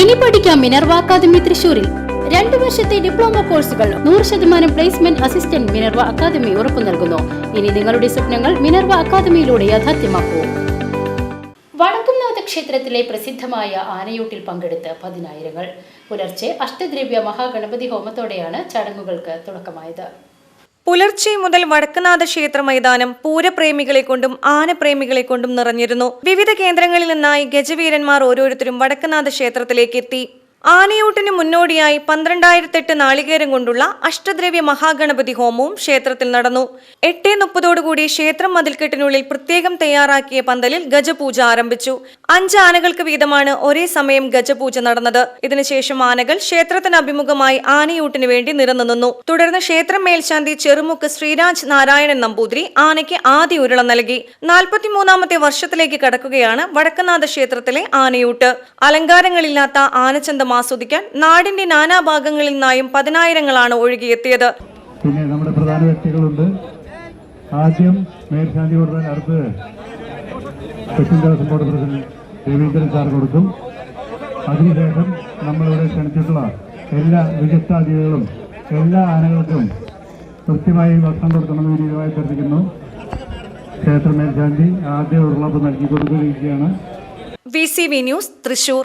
ഇനി പഠിക്കാം Minerva academy തൃശൂരിൽ രണ്ടു വർഷത്തെ ഡിപ്ലോമ കോഴ്സുകൾ നൂറ് ശതമാനം പ്ലേസ്മെന്റ് അസിസ്റ്റന്റ് മിനർവ അക്കാദമി ഉറപ്പു നൽകുന്നു. ഇനി നിങ്ങളുടെ സ്വപ്നങ്ങൾ മിനർവ അക്കാദമിയിലൂടെ യാഥാർത്ഥ്യമാക്കൂ. വടക്കുംനാഥ ക്ഷേത്രത്തിലെ പ്രസിദ്ധമായ ആനയൂട്ടിൽ പങ്കെടുത്ത് പതിനായിരങ്ങൾ. പുലർച്ചെ അഷ്ടദ്രവ്യ മഹാഗണപതി ഹോമത്തോടെയാണ് ചടങ്ങുകൾക്ക് തുടക്കമായത്. പുലർച്ചെ മുതൽ വടക്കനാഥ ക്ഷേത്ര മൈതാനം പൂരപ്രേമികളെ കൊണ്ടും ആനപ്രേമികളെ കൊണ്ടും നിറഞ്ഞിരുന്നു. വിവിധ കേന്ദ്രങ്ങളിൽ നിന്നായി ഗജവീരന്മാർ ഓരോരുത്തരും വടക്കനാഥ ക്ഷേത്രത്തിലേക്ക് എത്തി. ആനയൂട്ടിന് മുന്നോടിയായി പന്ത്രണ്ടായിരത്തെട്ട് നാളികേരം കൊണ്ടുള്ള അഷ്ടദ്രവ്യ മഹാഗണപതി ഹോമവും ക്ഷേത്രത്തിൽ നടന്നു. എട്ടേ മുപ്പതോടുകൂടി ക്ഷേത്രം മതിൽക്കെട്ടിനുള്ളിൽ പ്രത്യേകം തയ്യാറാക്കിയ പന്തലിൽ ഗജപൂജ ആരംഭിച്ചു. അഞ്ച് ആനകൾക്ക് വീതമാണ് ഒരേ സമയം ഗജപൂജ നടന്നത്. ഇതിനുശേഷം ആനകൾ ക്ഷേത്രത്തിന് അഭിമുഖമായി ആനയൂട്ടിന് വേണ്ടി നിരന്നു നിന്നു. തുടർന്ന് ക്ഷേത്രം മേൽശാന്തി ചെറുമുക്ക് ശ്രീരാജ് നാരായണൻ നമ്പൂതിരി ആനയ്ക്ക് ആദ്യ ഉരുള നൽകി. നാൽപ്പത്തിമൂന്നാമത്തെ വർഷത്തിലേക്ക് കടക്കുകയാണ് വടക്കനാഥ ക്ഷേത്രത്തിലെ ആനയൂട്ട്. അലങ്കാരങ്ങളില്ലാത്ത ആനച്ചന്തം ആസ്വദിക്കാൻ നാടിന്റെ നാനാഭാഗങ്ങളിൽ നിന്നായും പതിനായിരങ്ങളാണ് ഒഴുകിയെത്തിയത്. പിന്നെ നമ്മുടെ പ്രധാന വ്യക്തികളുണ്ട്. ആദ്യം മേൽശാന്തി കൊടുത്താൽ അടുത്ത് Cochin Devaswom board president Raveendran sir കൊടുക്കും. അതിനുശേഷം നമ്മളിവിടെ ക്ഷണിച്ചിട്ടുള്ള എല്ലാ വിശിഷ്ടാതിഥികളും എല്ലാ ആനകൾക്കും കൃത്യമായി ഭക്ഷണം കൊടുക്കണമെന്ന് വിനീതമായി അഭ്യർത്ഥിക്കുന്നു. ക്ഷേത്ര മേൽശാന്തി ആദ്യ ഉറളപ്പ് നൽകി കൊടുക്കുകയാണ് V C V news Thrissur.